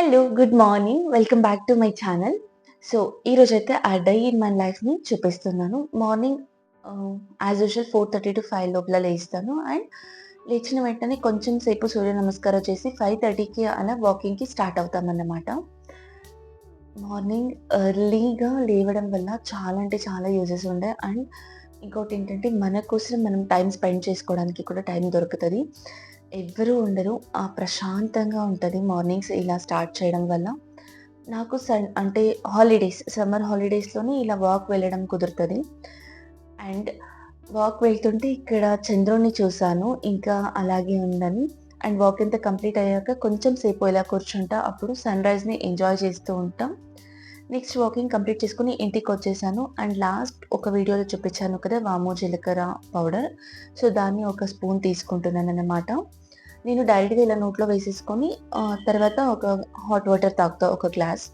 Hello good morning welcome back to my channel so ఈరోజైతే ఆ day in my లైఫ్ని చూపిస్తున్నాను. Morning as usual four thirty to five లోపల లేస్తాను. And లేచిన వెంటనే కొంచెం సేపు సూర్య నమస్కారం చేసి ఫైవ్ థర్టీకి అలా వాకింగ్కి స్టార్ట్ అవుతామన్నమాట. మార్నింగ్ ఎర్లీగా లేవడం వల్ల చాలా అంటే చాలా యూజెస్ ఉండే. అండ్ ఇంకోటి ఏంటంటే మన కోసం మనం టైం స్పెండ్ చేసుకోవడానికి కూడా టైం దొరుకుతుంది. ఎవ్వరూ ఉండరు. ఆ ప్రశాంతంగా ఉంటుంది. మార్నింగ్స్ ఇలా స్టార్ట్ చేయడం వల్ల నాకు సన్ అంటే హాలిడేస్ సమ్మర్ హాలిడేస్లోనే ఇలా వాక్ వెళ్ళడం కుదురుతుంది. అండ్ వాక్ వెళ్తుంటే ఇక్కడ చంద్రుడిని చూశాను. ఇంకా అలాగే ఉందని. అండ్ వాక్ ఎంత కంప్లీట్ అయ్యాక కొంచెం సేపు ఇలా కూర్చుంటా. అప్పుడు సన్ రైజ్ని ఎంజాయ్ చేస్తూ ఉంటాం. నెక్స్ట్ వాకింగ్ కంప్లీట్ చేసుకుని ఇంటికి వచ్చేసాను. అండ్ లాస్ట్ ఒక వీడియోలో చూపించాను కదా వాము జీలకర్ర పౌడర్. సో దాన్ని ఒక స్పూన్ తీసుకుంటున్నాను అన్నమాట నేను డైరెక్ట్గా ఇలా నోట్లో వేసేసుకొని తర్వాత ఒక హాట్ వాటర్ తాగుతా ఒక గ్లాస్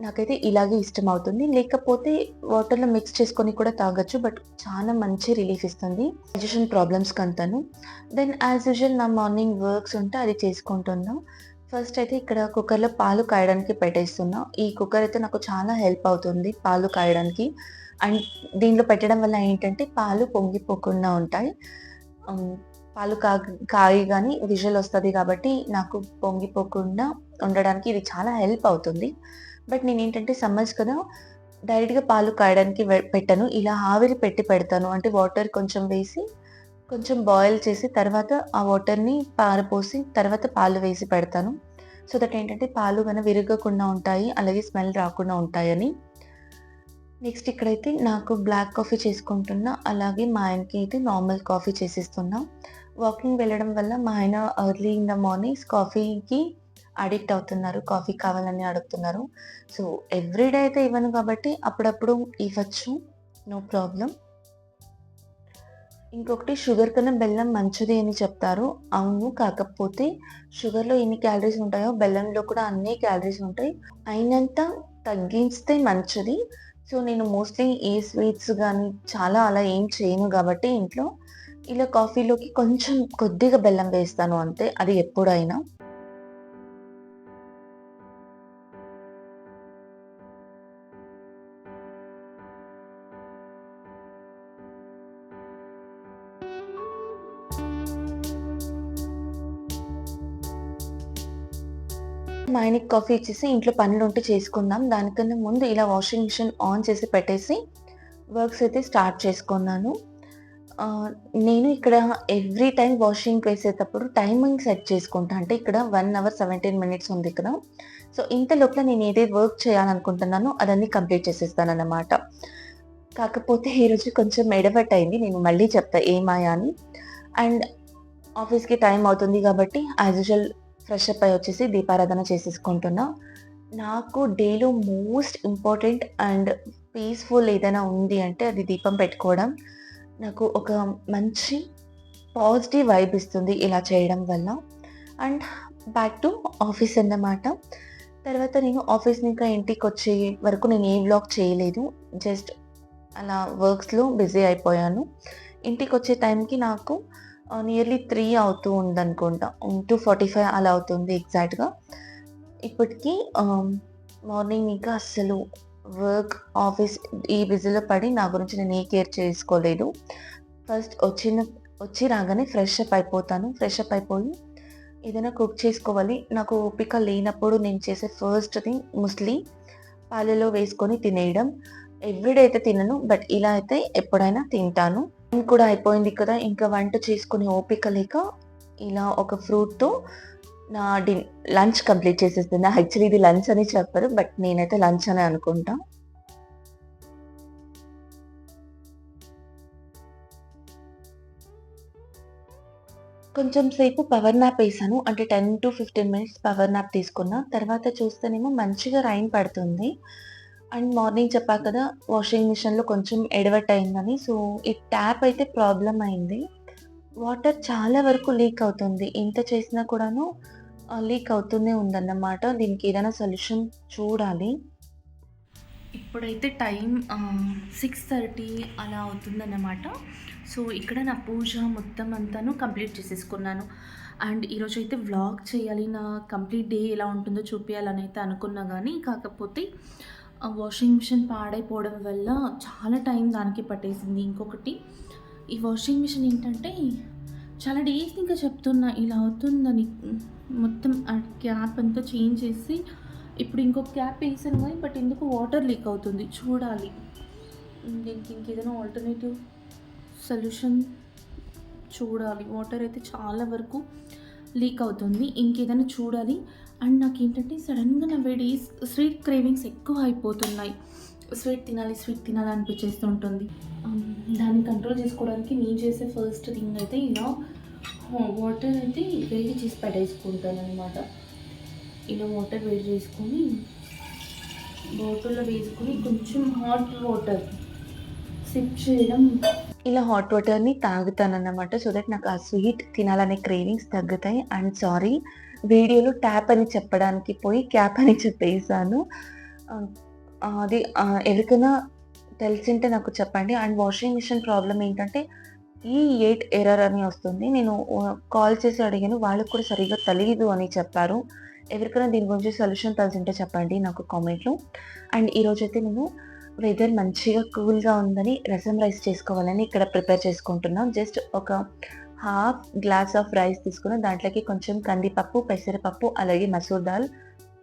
నాకైతే ఇలాగే ఇష్టం అవుతుంది లేకపోతే వాటర్లో మిక్స్ చేసుకొని కూడా తాగొచ్చు బట్ చాలా మంచి రిలీఫ్ ఇస్తుంది. డైజెషన్ ప్రాబ్లమ్స్కి అంతాను దెన్ యాజ్ యూజువల్ నా మార్నింగ్ వర్క్స్ ఉంటే అది చేసుకుంటున్నా. ఫస్ట్ అయితే ఇక్కడ కుక్కర్లో పాలు కాయడానికి పెట్టేస్తున్నా. ఈ కుక్కర్ అయితే నాకు చాలా హెల్ప్ అవుతుంది పాలు కాయడానికి. అండ్ దీనిలో పెట్టడం వల్ల ఏంటంటే పాలు పొంగిపోకుండా ఉంటాయి. Um, పాలు కా కాగి కానీ విజువల్ వస్తుంది కాబట్టి నాకు పొంగిపోకుండా ఉండడానికి ఇది చాలా హెల్ప్ అవుతుంది. బట్ నేను ఏంటంటే సమ్మర్స్ కదా డైరెక్ట్గా పాలు కాయడానికి పెట్టాను పెట్టను. ఇలా ఆవిరి పెట్టి పెడతాను. అంటే వాటర్ కొంచెం వేసి కొంచెం బాయిల్ చేసి తర్వాత ఆ వాటర్ని పారపోసి తర్వాత పాలు వేసి పెడతాను. సో దట్ ఏంటంటే పాలు కన్నా విరగకుండా ఉంటాయి అలాగే స్మెల్ రాకుండా ఉంటాయని. నెక్స్ట్ ఇక్కడైతే నాకు బ్లాక్ కాఫీ చేసుకుంటున్నా. అలాగే మా ఆయనకి అయితే నార్మల్ కాఫీ చేసేస్తున్నా. వాకింగ్ వెళ్ళడం వల్ల మా ఆయన ఎర్లీ ఇన్ ద మార్నింగ్స్ కాఫీకి అడిక్ట్ అవుతున్నారు. కాఫీ కావాలని అడుగుతున్నారు. సో ఎవ్రీడే అయితే ఇవ్వను కాబట్టి అప్పుడప్పుడు ఇవ్వచ్చు. నో ప్రాబ్లం ఇంకొకటి షుగర్ కన్నా బెల్లం మంచిది అని చెప్తారు. అవును కాకపోతే షుగర్లో ఎన్ని క్యాలరీస్ ఉంటాయో బెల్లంలో కూడా అన్ని క్యాలరీస్ ఉంటాయి. అయినంత తగ్గిస్తే మంచిది. సో నేను మోస్ట్లీ ఏ స్వీట్స్ కానీ చాలా అలా ఏం చేయను కాబట్టి ఇంట్లో ఇలా కాఫీలోకి కొంచెం కొద్దిగా బెల్లం వేస్తాను అంతే అది ఎప్పుడైనా. మా ఆయనకి కాఫీ ఇచ్చేసి ఇంట్లో పనులు ఉంటే చేసుకుందాం. దానికన్నా ముందు ఇలా వాషింగ్ మిషన్ ఆన్ చేసి పెట్టేసి వర్క్స్ అయితే స్టార్ట్ చేసుకున్నాను. నేను ఇక్కడ ఎవ్రీ టైం వాషింగ్ వేసేటప్పుడు టైమింగ్ సెట్ చేసుకుంటా. అంటే ఇక్కడ వన్ అవర్ సెవెంటీన్ మినిట్స్ ఉంది ఇక్కడ. సో ఇంత లోపల నేను ఏదైతే వర్క్ చేయాలనుకుంటున్నానో అదన్నీ కంప్లీట్ చేసేస్తాను అన్నమాట కాకపోతే ఈరోజు కొంచెం ఎడవట్ అయింది. నేను మళ్ళీ చెప్తా ఏమాయా అని. అండ్ ఆఫీస్కి టైం అవుతుంది కాబట్టి యాజ్ యూజువల్ ఫ్రెష్ అప్ అయి వచ్చేసి దీపారాధన చేసేసుకుంటున్నా. నాకు డేలో మోస్ట్ ఇంపార్టెంట్ అండ్ పీస్ఫుల్ ఏదైనా ఉంది అంటే అది దీపం పెట్టుకోవడం. నాకు ఒక మంచి పాజిటివ్ వైబ్ ఇస్తుంది ఇలా చేయడం వల్ల. అండ్ బ్యాక్ టు ఆఫీస్ అన్నమాట. తర్వాత నేను ఆఫీస్ ఇంకా ఇంటికి వచ్చే వరకు నేను ఏ వ్లాగ్ చేయలేదు. జస్ట్ అలా వర్క్స్లో బిజీ అయిపోయాను. ఇంటికి వచ్చే టైంకి నాకు నియర్లీ త్రీ అవుతూ ఉందనుకుంటా. టూ ఫార్టీ ఫైవ్ అలా అవుతుంది ఎగ్జాక్ట్గా ఇప్పటికీ మార్నింగ్ ఇంకా అస్సలు వర్క్ ఆఫీస్ ఈ బిజీలో పడి నా గురించి నేను ఏ కేర్ చేసుకోలేదు. ఫస్ట్ వచ్చిన వచ్చి రాగానే ఫ్రెష్ అప్ అయిపోతాను. ఫ్రెష్ అప్ అయిపోయి ఏదైనా కుక్ చేసుకోవాలి. నాకు ఓపిక లేనప్పుడు నేను చేసే ఫస్ట్ థింగ్ ముస్లి పాలలో వేసుకొని తినేయడం. ఎవ్రీడే అయితే తినను బట్ ఇలా అయితే ఎప్పుడైనా తింటాను. కూడా అయిపోయింది కదా ఇంకా వంట చేసుకునే ఓపిక లేక ఇలా ఒక ఫ్రూట్తో నా డి లంచ్ కంప్లీట్ చేసేస్తున్నా. యాక్చువల్లీ ఇది లంచ్ అని చెప్పరు బట్ నేనైతే లంచ్ అని అనుకుంటా. కొంచెం సేపు పవర్ నాప్ వేసాను అంటే ten to fifteen minutes power nap తీసుకున్నా. తర్వాత చూస్తేనేమో మంచిగా రైన్ పడుతుంది. అండ్ మార్నింగ్ చెప్పా కదా వాషింగ్ మిషన్లో కొంచెం ఎడవట్ అయిందని. సో ఈ ట్యాప్ అయితే ప్రాబ్లం అయింది. వాటర్ చాలా వరకు లీక్ అవుతుంది. ఎంత చేసినా కూడాను లీక్ అవుతూనే ఉందన్నమాట. దీనికి ఏదైనా సొల్యూషన్ చూడాలి. ఇప్పుడైతే టైం సిక్స్ థర్టీ అలా అవుతుందన్నమాట. సో ఇక్కడ నా పూజ మొత్తం అంతాను కంప్లీట్ చేసేసుకున్నాను. అండ్ ఈరోజు అయితే వ్లాగ్ చేయాలి. నా కంప్లీట్ డే ఎలా ఉంటుందో చూపించాలని అయితే అనుకున్నా కానీ కాకపోతే ఆ వాషింగ్ మిషన్ పాడైపోవడం వల్ల చాలా టైం దానికి పట్టేసింది. ఇంకొకటి ఈ వాషింగ్ మిషన్ ఏంటంటే చాలా డేస్ ఇంకా చెప్తున్నా ఇలా అవుతుందని మొత్తం ఆ క్యాప్ అంతా చేంజ్ చేసి ఇప్పుడు ఇంకొక క్యాప్ వేసాను కానీ బట్ ఎందుకు వాటర్ లీక్ అవుతుంది? చూడాలి. దీనికి ఇంకేదైనా ఆల్టర్నేటివ్ సొల్యూషన్ చూడాలి. వాటర్ అయితే చాలా వరకు లీక్ అవుతుంది ఇంకేదైనా చూడాలి. అండ్ నాకు ఏంటంటే సడన్గా నా వేడి స్వీట్ క్రేవింగ్స్ ఎక్కువ అయిపోతున్నాయి. స్వీట్ తినాలి స్వీట్ తినాలి అనిపించేస్తూ ఉంటుంది. దాన్ని కంట్రోల్ చేసుకోవడానికి నేను చేసే ఫస్ట్ థింగ్ అయితే ఇలా వాటర్ అయితే వేడి చేసి పెట్టేసుకుంటాను అనమాట ఇలా వాటర్ వేడి చేసుకొని బాటిల్లో వేసుకొని కొంచెం హాట్ వాటర్ సిప్ చేయడం ఇలా హాట్ వాటర్‌ని తాగుతానన్నమాట. సో దట్ నాకు ఆ స్వీట్ తినాలనే క్రేవింగ్స్ తగ్గుతాయి. అండ్ సారీ వీడియోలో ట్యాప్ అని చెప్పడానికి పోయి క్యాప్ అని చెప్పేసాను. Um, అది ఎవరికైనా తెలిసింటే నాకు చెప్పండి. అండ్ వాషింగ్ మిషన్ ప్రాబ్లం ఏంటంటే ఈ8 ఎర్రర్ అని వస్తుంది. నేను కాల్ చేసి అడిగాను. వాళ్ళకి కూడా సరిగ్గా తెలియదు అని చెప్పారు. ఎవరికైనా దీని గురించి సొల్యూషన్ తెలిసుంటే చెప్పండి నాకు కామెంట్‌లో. అండ్ ఈరోజైతే నేను వెదర్ మంచిగా కూల్‌గా ఉందని రసం రైస్ చేసుకోవాలని ఇక్కడ ప్రిపేర్ చేసుకుంటున్నాం జస్ట్ ఒక హాఫ్ గ్లాస్ ఆఫ్ రైస్ తీసుకుని దాంట్లోకి కొంచెం కందిపప్పు, పెసరపప్పు అలాగే మసూర్ దాల్,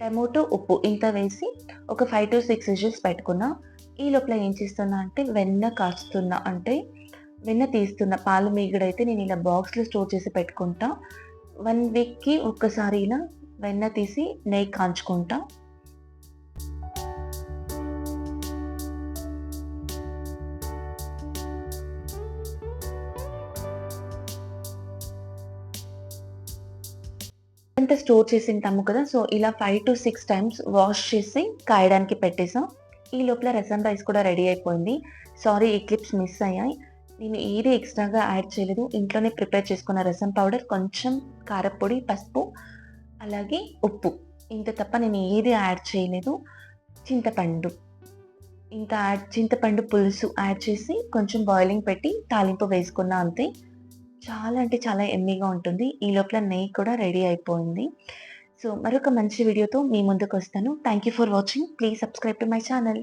టమోటో ఉప్పు ఇంత వేసి ఒక 5-6 విజిల్స్ పెట్టుకున్నా. ఈ లోపల ఏం చేస్తున్నా అంటే వెన్న కాచుతున్నా. అంటే వెన్న తీస్తున్న పాలు మీగడైతే నేను ఇలా బాక్స్‌లో స్టోర్ చేసి పెట్టుకుంటా. వన్ వీక్‌కి ఒక్కసారి ఇలా వెన్న తీసి నెయ్యి కాంచుకుంటా. అంతా స్టోర్ చేసుంటాము కదా! సో ఇలా 5-6 టైమ్స్ వాష్ చేసి కాయడానికి పెట్టేసాం ఈ లోపల రసం రైస్ కూడా రెడీ అయిపోయింది. సారీ ఈ క్లిప్స్ మిస్ అయ్యాయి. నేను ఏది ఎక్స్ట్రాగా యాడ్ చేయలేదు. ఇంట్లోనే ప్రిపేర్ చేసుకున్న రసం పౌడర్, కొంచెం కారపొడి పసుపు, అలాగే ఉప్పు. ఇంత తప్ప నేను ఏది యాడ్ చేయలేదు. చింతపండు. ఇంత యాడ్ చింతపండు పులుసు యాడ్ చేసి కొంచెం బాయిలింగ్ పెట్టి తాలింపు వేసుకున్నా అంతే. చాలా అంటే చాలా ఎమ్మీగా ఉంటుంది. ఈ లోపల నెయ్యి కూడా రెడీ అయిపోయింది. సో మరొక మంచి వీడియోతో మీ ముందుకొస్తాను. Thank you for watching. Please subscribe to my channel.